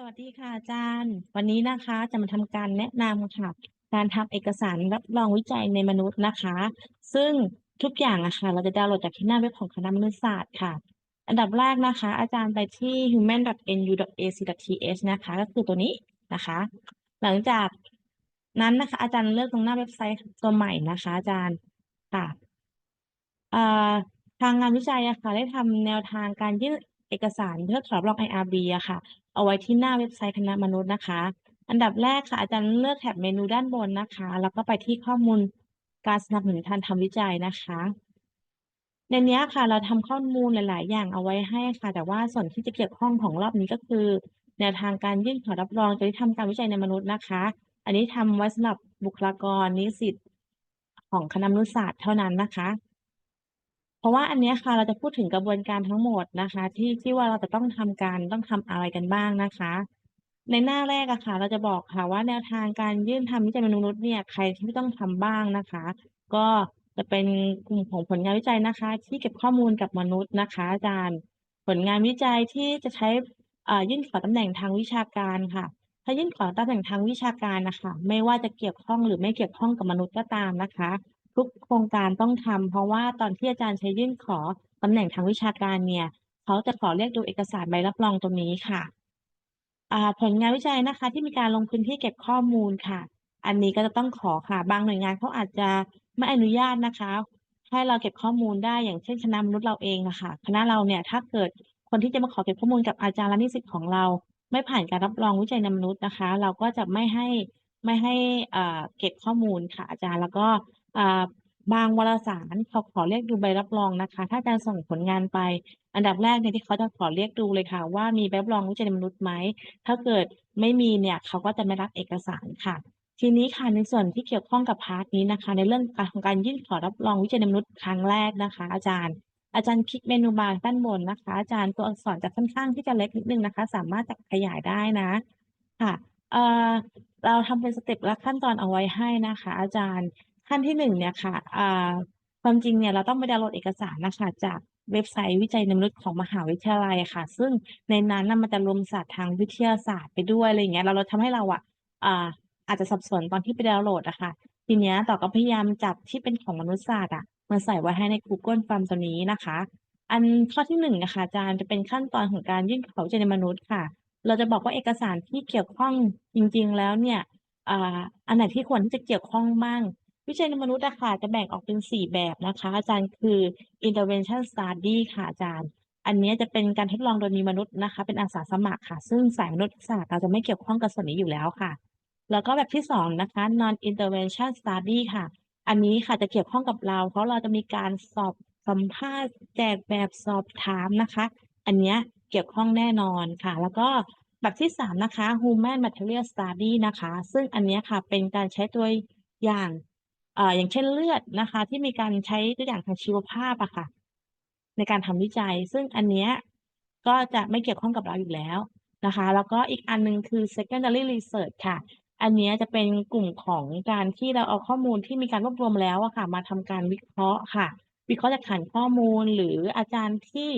สวัสดีค่ะอาจารย์ วันนี้นะคะจะมาทำการแนะนำค่ะ การทำเอกสารรับรองวิจัยในมนุษย์นะคะ ซึ่งทุกอย่างอะค่ะเราจะดาวน์โหลดจากที่หน้าเว็บของคณะมนุษยศาสตร์ค่ะ อันดับแรกนะคะ อาจารย์ไปที่ human.nu.ac.th นะคะ ก็คือตัวนี้นะคะ หลังจากนั้นนะคะ อาจารย์เลือกตรงหน้าเว็บไซต์ตัวใหม่นะคะ อาจารย์ค่ะทางงานวิจัยอะค่ะได้ทำแนวทางการยื่น เอกสารเพื่อขอรับรอง IRB อะค่ะ เอาไว้ที่หน้าเว็บไซต์คณะมนุษย์นะคะ อันดับแรกค่ะอาจารย์เลือกแถบเมนูด้านบนนะคะ แล้วก็ไปที่ข้อมูลการสนับสนุนการทำวิจัยนะคะ ในนี้ค่ะเราทำข้อมูลหลาย ๆ อย่างเอาไว้ให้ค่ะ แต่ว่าส่วนที่จะเกี่ยวข้องของรอบนี้ก็คือ แนวทางการยื่นขอรับรองจริยธรรมการวิจัยในมนุษย์นะคะ อันนี้ทำไว้สำหรับบุคลากรนิสิตของคณะมนุษยศาสตร์เท่านั้นนะคะ เพราะว่าอันเนี้ยค่ะ เราจะพูดถึงกระบวนการทั้งหมดนะคะ ที่ที่ว่าเราจะต้องทำการต้องทำอะไรกันบ้างนะคะ ในหน้าแรกอะค่ะ เราจะบอกค่ะว่าแนวทางการยื่นทำวิจัยมนุษย์เนี่ยใครที่ต้องทำบ้างนะคะ ก็จะเป็นกลุ่มของผลงานวิจัยนะคะ ที่เก็บข้อมูลกับมนุษย์นะคะ อาจารย์ ผลงานวิจัยที่จะใช้อ่ายื่นขอตำแหน่งทางวิชาการค่ะ ถ้ายื่นขอตำแหน่งทางวิชาการนะคะ ไม่ว่าจะเกี่ยวข้องหรือไม่เกี่ยวข้องกับมนุษย์ก็ตามนะคะ ทุกโครงการต้องทำเพราะว่าตอนที่อาจารย์ใช้ยื่นขอตำแหน่งทางวิชาการเนี่ยเขาจะขอเรียกดูเอกสารใบรับรองตรงนี้ค่ะผลงานวิจัยนะคะ ที่มีการลงพื้นที่เก็บข้อมูลค่ะ อันนี้ก็จะต้องขอค่ะ บางหน่วยงานเขาอาจจะไม่อนุญาตนะคะให้เราเก็บข้อมูลได้อย่างเช่นคณะมนุษย์เราเองอะค่ะคณะเราเนี่ยถ้าเกิดคนที่จะมาขอเก็บข้อมูลกับอาจารย์และนิสิตของเรา ไม่ผ่านการรับรองวิจัยนมนุษย์นะคะ เราก็จะไม่ให้ไม่ให้เก็บข้อมูลค่ะอาจารย์แล้วก็ อ่าบางวารสารเขาขอเรียกดูใบรับรองนะคะ ถ้าอาจารย์ส่งผลงานไป อันดับแรกเนี่ยที่เขาจะขอเรียกดูเลยค่ะ ว่ามีใบรับรองวิจัยมนุษย์ไหมถ้าเกิดไม่มีเนี่ยเขาก็จะไม่รับเอกสารค่ะ ทีนี้ค่ะในส่วนที่เกี่ยวข้องกับพาร์ทนี้นะคะ ในเรื่องการของการยื่นขอรับรองวิจัยมนุษย์ครั้งแรกนะคะ อาจารย์ อาจารย์คลิกเมนูบาร์ด้านบนนะคะ อาจารย์ตัวอักษรจะค่อนข้างที่จะเล็กนิดนึงนะคะ สามารถจะขยายได้นะค่ะเอ่อเราทำเป็นสเต็ปและขั้นตอนเอาไว้ให้นะคะ อาจารย์ ขั้นที่หนึ่งเนี่ยค่ะความจริงเนี่ยเราต้องไปดาวน์โหลดเอกสารนะคะจากเว็บไซต์วิจัยนมนุษย์ของมหาวิทยาลัยค่ะ ซึ่งในนั้นนะมันจะรวมศาสตร์ทางวิทยาศาสตร์ไปด้วยอะไรอย่างเงี้ยเราเราทำให้เราอะอาจจะสับสนตอนที่ไปดาวน์โหลดอะค่ะ ทีเนี้ยต่อก็พยายามจับที่เป็นของมนุษยศาสตร์อะมาใส่ไว้ให้ใน Google Form ตัวนี้นะคะ อันข้อที่หนึ่งนะคะอาจารย์จะเป็นขั้นตอนของการยื่นขอวิจัยในมนุษย์ค่ะ เราจะบอกว่าเอกสารที่เกี่ยวข้องจริง ๆ แล้วเนี่ยอันไหนที่ควรที่จะเกี่ยวข้องบ้าง วิจัยในมนุษย์อะค่ะจะแบ่งออกเป็นสี่แบบนะคะ อาจารย์คือ intervention study ค่ะอาจารย์ อันเนี้ยจะเป็นการทดลองโดยมีมนุษย์นะคะ เป็นอาสาสมัครค่ะ ซึ่งสายมนุษยศาสตร์เราจะไม่เกี่ยวข้องกับส่วนนี้อยู่แล้วค่ะ แล้วก็แบบที่สองนะคะ non intervention study ค่ะ อันนี้ค่ะจะเกี่ยวข้องกับเรา เพราะเราจะมีการสอบสัมภาษณ์แจกแบบสอบถามนะคะ อันเนี้ยเกี่ยวข้องแน่นอนค่ะ แล้วก็แบบที่สามนะคะ human material study นะคะ ซึ่งอันเนี้ยค่ะเป็นการใช้ตัวอย่าง อย่างเช่นเลือดนะคะ ที่มีการใช้ตัวอย่างทางชีวภาพอะค่ะ ในการทำวิจัย ซึ่งอันเนี้ยก็จะไม่เกี่ยวข้องกับเราอยู่แล้วนะคะ แล้วก็อีกอันหนึ่งคือ secondary research ค่ะ อันนี้จะเป็นกลุ่มของการที่เราเอาข้อมูลที่มีการรวบรวมแล้วอะค่ะ มาทำการวิเคราะห์ค่ะ วิเคราะห์จากฐานข้อมูลหรืออาจารย์ที่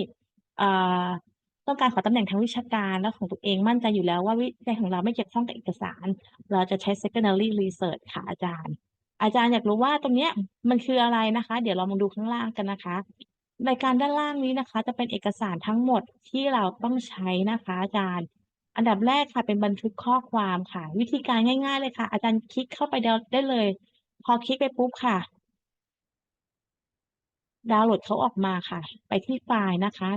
ต้องการขอตำแหน่งทางวิชาการแล้วของตัวเองมั่นใจอยู่แล้วว่าวิจัยของเราไม่เกี่ยวข้องกับเอกสาร เราจะใช้ secondary research ค่ะอาจารย์ อาจารย์อยากรู้ว่าตรงเนี้ยมันคืออะไรนะคะ เดี๋ยวเรามาดูข้างล่างกันนะคะรายการด้านล่างนี้นะคะ จะเป็นเอกสารทั้งหมดที่เราต้องใช้นะคะ อาจารย์ อันดับแรกค่ะ เป็นบันทึกข้อความค่ะ วิธีการง่าย ๆ เลยค่ะ อาจารย์คลิกเข้าไปดาวได้เลย พอคลิกไปปุ๊บค่ะ ดาวน์โหลดเขาออกมาค่ะ ไปที่ไฟล์นะคะ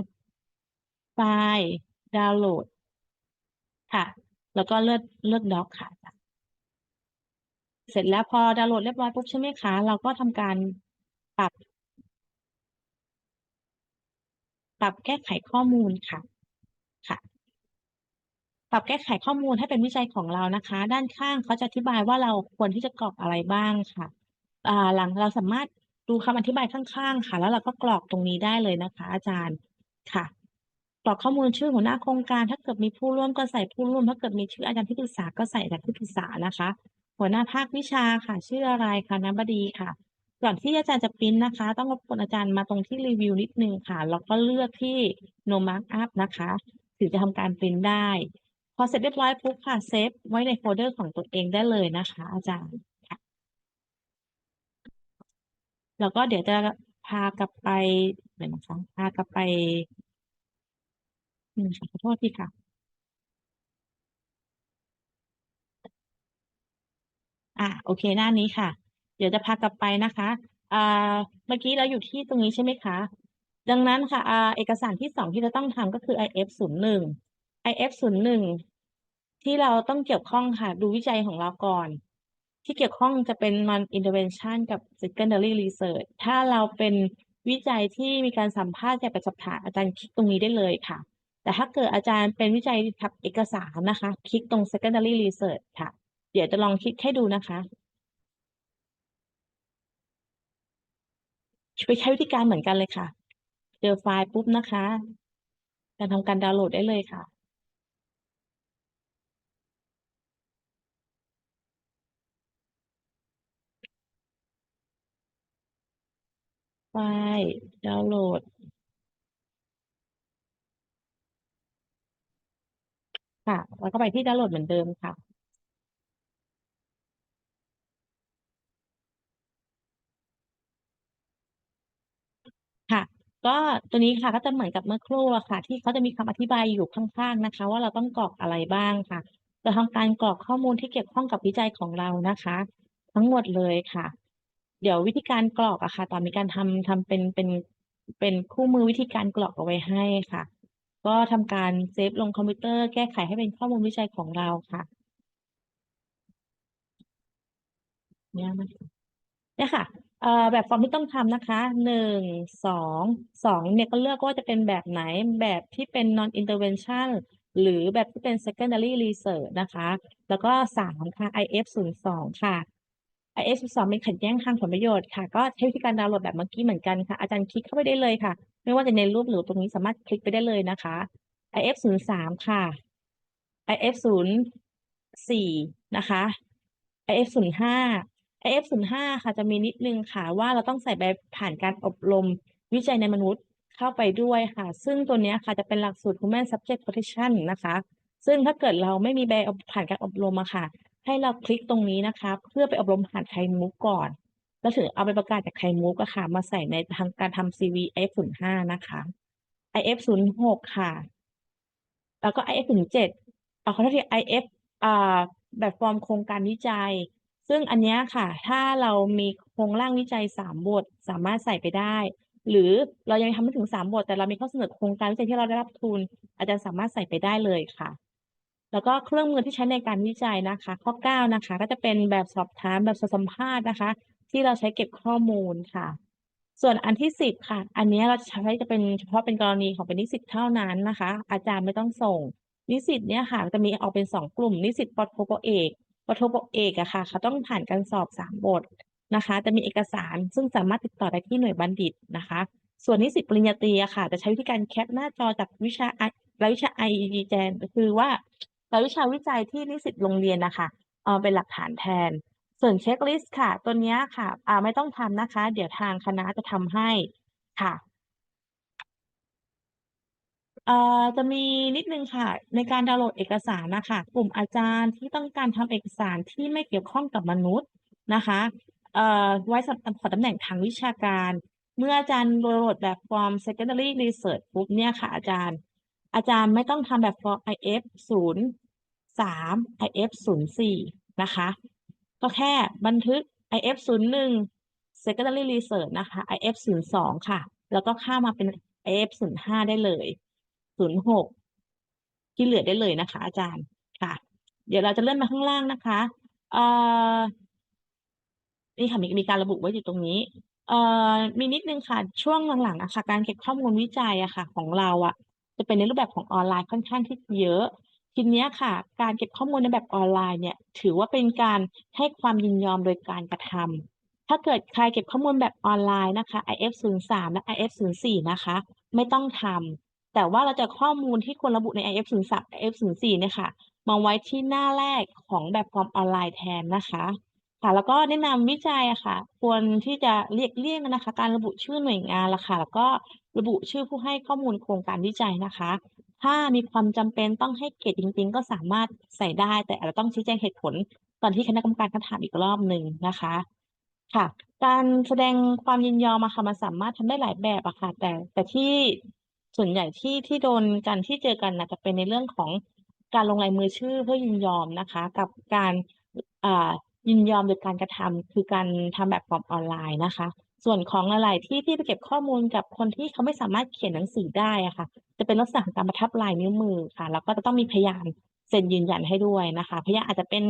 ไฟล์ดาวน์โหลด ค่ะ แล้วก็เลือกเลือกด็อกค่ะ เสร็จแล้วพอดาวน์โหลดเรียบร้อยปุ๊บใช่ไหมคะ เราก็ทำการปรับ ปรับแก้ไขข้อมูลค่ะ ค่ะ ปรับแก้ไขข้อมูลให้เป็นวิจัยของเรานะคะ ด้านข้างเขาจะอธิบายว่าเราควรที่จะกรอกอะไรบ้างค่ะอ่าหลังเราสามารถดูคำอธิบายข้างๆ ค่ะ แล้วเราก็กรอกตรงนี้ได้เลยนะคะ อาจารย์ค่ะกรอกข้อมูลชื่อหัวหน้าโครงการ ถ้าเกิดมีผู้ร่วมก็ใส่ผู้ร่วม ถ้าเกิดมีชื่ออาจารย์ที่ปรึกษาก็ใส่อาจารย์ที่ปรึกษานะคะ หัวหน้าภาควิชาค่ะชื่ออะไรคะนบดีค่ะ ก่อนที่อาจารย์จะปริ้นนะคะ ต้องรบกวนอาจารย์มาตรงที่รีวิวนิดนึงค่ะแล้วก็เลือกที่ no markup นะคะ ถึงจะทำการปริ้นได้ พอเสร็จเรียบร้อยปุ๊บค่ะเซฟไว้ในโฟลเดอร์ของตัวเองได้เลยนะคะ อาจารย์ค่ะแล้วก็เดี๋ยวจะพากลับไปเดี๋ยวนะคะพากลับไปอืมขอโทษทีค่ะ อะโอเคหน้านี้ค่ะ เดี๋ยวจะพากลับไปนะคะอ่าเมื่อกี้เราอยู่ที่ตรงนี้ใช่ไหมคะ ดังนั้นค่ะอ่าเอกสารที่สองที่เราต้องทำก็คือ IF ศูนย์หนึ่ง IF ศูนย์หนึ่งที่เราต้องเกี่ยวข้องค่ะ ดูวิจัยของเราก่อน ที่เกี่ยวข้องจะเป็น non intervention กับ secondary research ถ้าเราเป็นวิจัยที่มีการสัมภาษณ์จากประจับฐานอาจารย์คลิกตรงนี้ได้เลยค่ะ แต่ถ้าเกิดอาจารย์เป็นวิจัยทับเอกสารนะคะ คลิกตรง secondary research ค่ะ เดี๋ยวจะลองคลิกให้ดูนะคะไปใช้วิธีการเหมือนกันเลยค่ะ เจอไฟล์ปุ๊บนะคะ การทำการดาวน์โหลดได้เลยค่ะ ไฟล์ดาวน์โหลด ค่ะ แล้วก็ไปที่ดาวน์โหลดเหมือนเดิมค่ะ ค่ะ ก็ตัวนี้ค่ะก็จะเหมือนกับเมื่อครู่อะค่ะ ที่เขาจะมีคำอธิบายอยู่ข้างๆนะคะ ว่าเราต้องกรอกอะไรบ้างค่ะเราทำการกรอกข้อมูลที่เกี่ยวข้องกับวิจัยของเรานะคะ ทั้งหมดเลยค่ะ เดี๋ยววิธีการกรอกอะค่ะตอนมีการทำทำเป็นเป็นเป็นคู่มือวิธีการกรอกเอาไว้ให้ค่ะ ก็ทำการเซฟลงคอมพิวเตอร์แก้ไขให้เป็นข้อมูลวิจัยของเราค่ะ เนี่ยนะคะเนี่ยค่ะ เอ่อแบบฟอร์มที่ต้องทำนะคะหนึ่งสองสองเนี่ยก็เลือกว่าจะเป็นแบบไหนแบบที่เป็น non intervention หรือแบบที่เป็น secondary research นะคะ แล้วก็สามค่ะ IF ศูนย์สองค่ะ IF ศูนย์สองเป็นขัดแย้งทางผลประโยชน์ค่ะ ก็ใช้วิธีการดาวน์โหลดแบบเมื่อกี้เหมือนกันค่ะ อาจารย์คลิกเข้าไปได้เลยค่ะ ไม่ว่าจะในรูปหรือตรงนี้สามารถคลิกไปได้เลยนะคะ IF ศูนย์สามค่ะ IF ศูนย์สี่นะคะ IF ศูนย์ห้า IF ศูนย์ห้าค่ะจะมีนิดนึงค่ะ ว่าเราต้องใส่ใบผ่านการอบรมวิจัยในมนุษย์เข้าไปด้วยค่ะ ซึ่งตัวนี้ค่ะจะเป็นหลักสูตร Human Subject Protection นะคะ ซึ่งถ้าเกิดเราไม่มีใบผ่านการอบรมอะค่ะ ให้เราคลิกตรงนี้นะคะ เพื่อไปอบรมผ่านไทมุกก่อน แล้วถึงเอาใบประกาศจากไทมุกอะค่ะ มาใส่ในทางการทำ CV IF ศูนย์ห้านะคะ IF ศูนย์หกค่ะ แล้วก็ IF ศูนย์เจ็ดเอาขอโทษที IF อ่าแบบฟอร์มโครงการวิจัย ซึ่งอันเนี้ยค่ะ ถ้าเรามีโครงร่างวิจัยสามบท สามารถใส่ไปได้ หรือเรายังทำไม่ถึงสามบท แต่เรามีข้อเสนอโครงการวิจัยที่เราได้รับทุน อาจารย์สามารถใส่ไปได้เลยค่ะ แล้วก็เครื่องมือที่ใช้ในการวิจัยนะคะ ข้อเก้านะคะ ก็จะเป็นแบบสอบถามแบบสัมภาษณ์นะคะ ที่เราใช้เก็บข้อมูลค่ะ ส่วนอันที่สิบค่ะ อันนี้เราใช้จะเป็นเฉพาะเป็นกรณีของเป็นนิสิตเท่านั้นนะคะ อาจารย์ไม่ต้องส่ง นิสิตเนี่ยค่ะจะมีออกเป็นสองกลุ่ม นิสิตปอโทปเอก ปโทปเอกอะค่ะ เขาต้องผ่านการสอบสามบทนะคะ จะมีเอกสารซึ่งสามารถติดต่อได้ที่หน่วยบัณฑิตนะคะ ส่วนนิสิตปริญญาตรีอะค่ะ จะใช้วิธีการแคปหน้าจอจากวิชารายวิชา IED แจนคือว่ารายวิชาวิจัยที่นิสิตโรงเรียนนะคะเอาเป็นหลักฐานแทน ส่วนเช็คลิสต์ค่ะ ตัวนี้ค่ะ ไม่ต้องทำนะคะ เดี๋ยวทางคณะจะทำให้ค่ะ เอ่อจะมีนิดนึงค่ะ ในการดาวน์โหลดเอกสารนะคะกลุ่มอาจารย์ที่ต้องการทำเอกสารที่ไม่เกี่ยวข้องกับมนุษย์นะคะเอ่อไว้สำหรับขอตำแหน่งทางวิชาการ เมื่ออาจารย์ดาวน์โหลดแบบฟอร์ม secondary research ปุ๊บเนี่ยค่ะอาจารย์ อาจารย์ไม่ต้องทำแบบฟอร์ม IF ศูนย์สาม IF ศูนะคะ ก็แค่บันทึก IF ศูนย์หนึ่ง secondary research นะคะ IF ศูนย์สองค่ะ แล้วก็ข้ามมาเป็น IF ศูนย์ห้าได้เลย ศูนย์หกที่เหลือได้เลยนะคะ อาจารย์ค่ะ เดี๋ยวเราจะเลื่อนมาข้างล่างนะคะเอ่อนี่ค่ะมีมีการระบุไว้อยู่ตรงนี้ เอ่อมีนิดนึงค่ะ ช่วงหลังๆอะค่ะการเก็บข้อมูลวิจัยอะค่ะ ของเราอะจะเป็นในรูปแบบของออนไลน์ค่อนข้างที่เยอะทีนี้ค่ะ การเก็บข้อมูลในแบบออนไลน์เนี่ย ถือว่าเป็นการให้ความยินยอมโดยการกระทำถ้าเกิดใครเก็บข้อมูลแบบออนไลน์นะคะ IF 0 3 และ IF 0 4 นะคะ ไม่ต้องทำ แต่ว่าเราจะข้อมูลที่ควรระบุใน IF 0 3 IF 0 4เนี่ยค่ะ มาไว้ที่หน้าแรกของแบบฟอร์มออนไลน์แทนนะคะ ค่ะ แล้วก็แนะนำวิจัยอะค่ะ ควรที่จะเรียกเลี่ยงนะคะ การระบุชื่อหน่วยงานละค่ะ แล้วก็ระบุชื่อผู้ให้ข้อมูลโครงการวิจัยนะคะ ถ้ามีความจำเป็นต้องให้เกียรติจริง ๆ ก็สามารถใส่ได้ แต่อาจจะต้องชี้แจงเหตุผล ตอนที่คณะกรรมการเขาถามอีกรอบหนึ่งนะคะค่ะ การแสดงความยินยอมอะค่ะมันสามารถทำได้หลายแบบอะค่ะ แต่แต่ที่ ส่วนใหญ่ที่ที่โดนกันที่เจอกันนะจะเป็นในเรื่องของการลงลายมือชื่อเพื่อยินยอมนะคะ กับการอ่ายินยอมโดยการกระทำคือการทำแบบฟอร์มออนไลน์นะคะ ส่วนของหลายที่ที่ไปเก็บข้อมูลกับคนที่เขาไม่สามารถเขียนหนังสือได้อะค่ะ จะเป็นลักษณะของการประทับลายนิ้วมือค่ะ แล้วก็จะต้องมีพยานเซ็นยืนยันให้ด้วยนะคะพยานอาจจะเป็น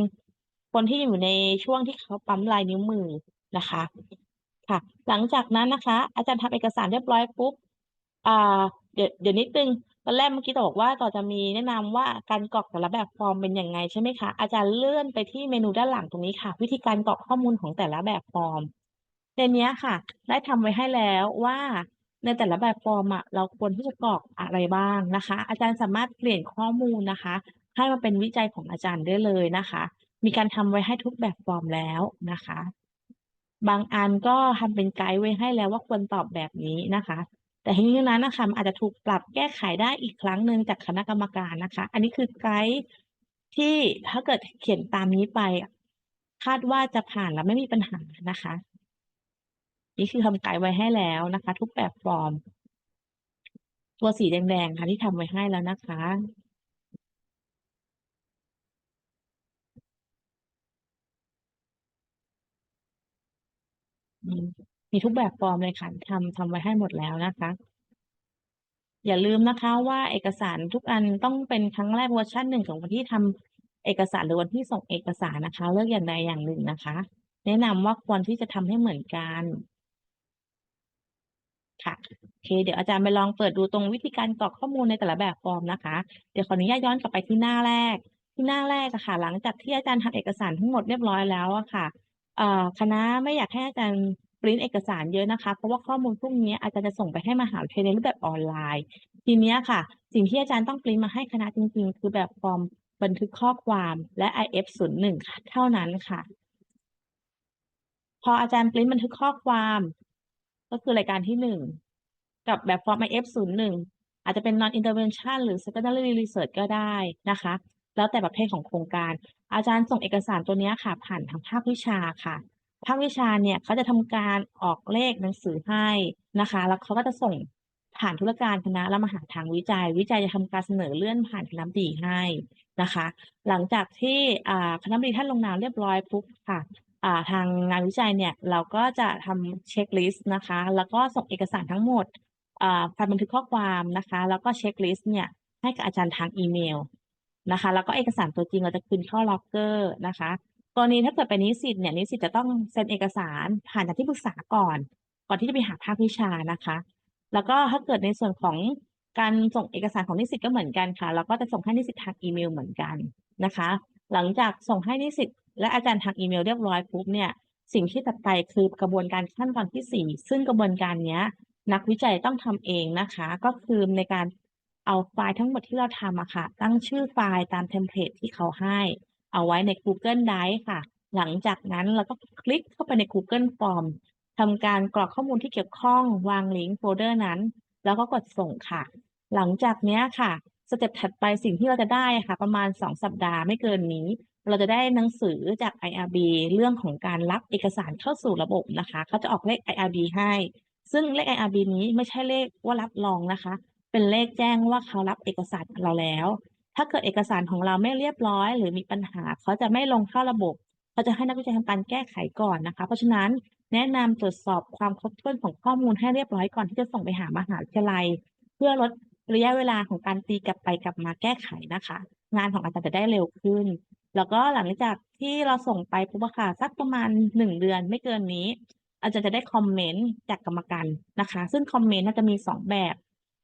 คนที่อยู่ในช่วงที่เขาปั๊มลายนิ้วมือนะคะค่ะ หลังจากนั้นนะคะ อาจารย์ทำเอกสารเรียบร้อยปุ๊บอ่า เดี๋ยวเดี๋ยวนิดนึงตอนแรกเมื่อกี้จะบอกว่าต่อจะมีแนะนำว่าการกรอกแต่ละแบบฟอร์มเป็นยังไงใช่ไหมคะอาจารย์เลื่อนไปที่เมนูด้านหลังตรงนี้ค่ะ วิธีการกรอกข้อมูลของแต่ละแบบฟอร์มในนี้ค่ะ ได้ทำไว้ให้แล้วว่าในแต่ละแบบฟอร์มอะเราควรที่จะกรอกอะไรบ้างนะคะ อาจารย์สามารถเปลี่ยนข้อมูลนะคะ ให้มาเป็นวิจัยของอาจารย์ได้เลยนะคะ มีการทำไว้ให้ทุกแบบฟอร์มแล้วนะคะ บางอันก็ทำเป็นไกด์ไว้ให้แล้วว่าควรตอบแบบนี้นะคะ แต่ทั้งนี้นั้นนะคะมันอาจจะถูกปรับแก้ไขได้อีกครั้งหนึ่งจากคณะกรรมการนะคะ อันนี้คือไกด์ที่ถ้าเกิดเขียนตามนี้ไป คาดว่าจะผ่านและไม่มีปัญหานะคะ นี่คือทำไกด์ไว้ให้แล้วนะคะ ทุกแบบฟอร์ม ตัวสีแดงๆค่ะที่ทำไว้ให้แล้วนะคะ มมีทุกแบบฟอร์มเลยค่ะทำทำไว้ให้หมดแล้วนะคะ อย่าลืมนะคะว่าเอกสารทุกอันต้องเป็นครั้งแรกเวอร์ชันหนึ่งของวันที่ทำเอกสารหรือวันที่ส่งเอกสารนะคะ เลือกอย่างใดอย่างหนึ่งนะคะ แนะนำว่าควรที่จะทำให้เหมือนกันค่ะโอเค เดี๋ยวอาจารย์ไปลองเปิดดูตรงวิธีการกรอกข้อมูลในแต่ละแบบฟอร์มนะคะ เดี๋ยวขออนุญาตย้อนกลับไปที่หน้าแรก ที่หน้าแรกอะค่ะ หลังจากที่อาจารย์ทำเอกสารทั้งหมดเรียบร้อยแล้วอะค่ะ เอ่อคณะไม่อยากให้อาจารย์ปริ้นเอกสารเยอะนะคะ เพราะว่าข้อมูลพวกนี้อาจารย์จะส่งไปให้มหาวิทยาลัยในรูปแบบออนไลน์ ทีเนี้ยค่ะ สิ่งที่อาจารย์ต้องปริ้นมาให้คณะจริง ๆ คือแบบฟอร์มบันทึกข้อความและ IF 0 1ค่ะเท่านั้นค่ะ พออาจารย์ปริ้นบันทึกข้อความ ก็คือรายการที่หนึ่งกับแบบฟอร์ม IF 0 1อาจจะเป็น non intervention หรือ secondary research ก็ได้นะคะ แล้วแต่ประเภทของโครงการ อาจารย์ส่งเอกสารตัวนี้ค่ะ ผ่านทางภาควิชาค่ะภาควิชาเนี่ยเขาจะทำการออกเลขหนังสือให้นะคะ แล้วเขาก็จะส่งผ่านธุรการคณะแล้วมาหาทางวิจัย วิจัยจะทำการเสนอเลื่อนผ่านคณะบดีให้นะคะ หลังจากที่คณะบดีท่านลงนามเรียบร้อยปุ๊บค่ะทางงานวิจัยเนี่ยเราก็จะทำเช็คลิสต์นะคะ แล้วก็ส่งเอกสารทั้งหมดอ่าไฟล์บันทึกข้อความนะคะ แล้วก็เช็คลิสต์เนี่ยให้กับอาจารย์ทางอีเมล นะคะ แล้วก็เอกสารตัวจริงเราจะคืนเข้าล็อกเกอร์นะคะกรณีถ้าเกิดเป็นนิสิตเนี่ยนิสิตจะต้องเซ็นเอกสารผ่านจากที่ปรึกษาก่อน ก่อนที่จะไปหาภาควิชานะคะ แล้วก็ถ้าเกิดในส่วนของการส่งเอกสารของนิสิตก็เหมือนกันค่ะ แล้วก็จะส่งให้นิสิตทางอีเมลเหมือนกันนะคะ หลังจากส่งให้นิสิตและอาจารย์ทางอีเมลเรียบร้อยปุ๊บเนี่ยสิ่งที่ถัดไปคือกระบวนการขั้นตอนที่สี่ซึ่งกระบวนการนี้นักวิจัยต้องทำเองนะคะ ก็คือในการ เอาไฟล์ทั้งหมดที่เราทำอะค่ะ ตั้งชื่อไฟล์ตามเทมเพลตที่เขาให้ เอาไว้ใน Google Drive ค่ะ หลังจากนั้นเราก็คลิกเข้าไปใน Google Form ทำการกรอกข้อมูลที่เกี่ยวข้องวางลิงก์โฟลเดอร์นั้น แล้วก็กดส่งค่ะ หลังจากนี้ค่ะสเต็ปถัดไปสิ่งที่เราจะได้ค่ะ ประมาณ 2 สัปดาห์ไม่เกินนี้ เราจะได้หนังสือจาก IRB เรื่องของการรับเอกสารเข้าสู่ระบบนะคะ เขาจะออกเลข IRB ให้ ซึ่งเลข IRB นี้ไม่ใช่เลขว่ารับรองนะคะ เป็นเลขแจ้งว่าเขารับเอกสารเราแล้ว ถ้าเกิดเอกสารของเราไม่เรียบร้อย หรือมีปัญหาเขาจะไม่ลงเข้าระบบเขาจะให้นักวิจัยทำการแก้ไขก่อนนะคะ เพราะฉะนั้นแนะนำตรวจสอบความครบถ้วนของข้อมูลให้เรียบร้อยก่อนที่จะส่งไปหามหาวิทยาลัย เพื่อลดระยะเวลาของการตีกลับไปกลับมาแก้ไขนะคะ งานของอาจารย์จะได้เร็วขึ้น แล้วก็หลังจากที่เราส่งไปปุ๊บอะค่ะสักประมาณหนึ่งเดือนไม่เกินนี้ อาจารย์จะได้คอมเมนต์จากกรรมการนะคะ ซึ่งคอมเมนต์น่าจะมีสองแบบ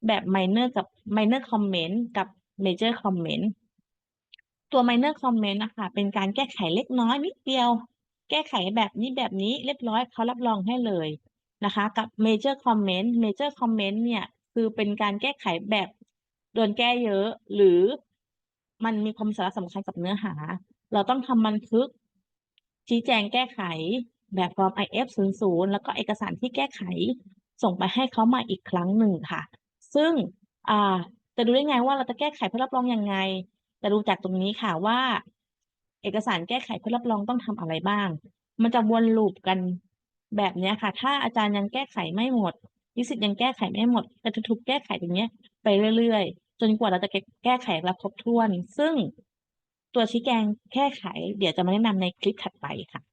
แบบ minor กับ minor comment กับ major comment ตัว minor comment นะคะเป็นการแก้ไขเล็กน้อยนิดเดียว แก้ไขแบบนี้แบบนี้เรียบร้อยเขารับรองให้เลยนะคะ กับ major comment major comment เนี่ยคือเป็นการแก้ไขแบบโดนแก้เยอะ หรือมันมีความสาระสำคัญกับเนื้อหา เราต้องทำบันทึก ชี้แจงแก้ไขแบบฟอร์ม IF 0 0 แล้วก็เอกสารที่แก้ไขส่งไปให้เขามาอีกครั้งหนึ่งค่ะ ซึ่งอ่าจะดูได้ไงว่าเราจะแก้ไขเพื่อรับรองยังไง จะดูจากตรงนี้ค่ะว่า เอกสารแก้ไขเพื่อรับรองต้องทำอะไรบ้าง มันจะวนลูปกันแบบนี้ค่ะ ถ้าอาจารย์ยังแก้ไขไม่หมดนิสิตยังแก้ไขไม่หมดจะถูกแก้ไขตรงนี้ไปเรื่อยๆ จนกว่าเราจะแก้ไขและครบถ้วน ซึ่งตัวชี้แจงแก้ไข เดี๋ยวจะมาแนะนำในคลิปถัดไปค่ะ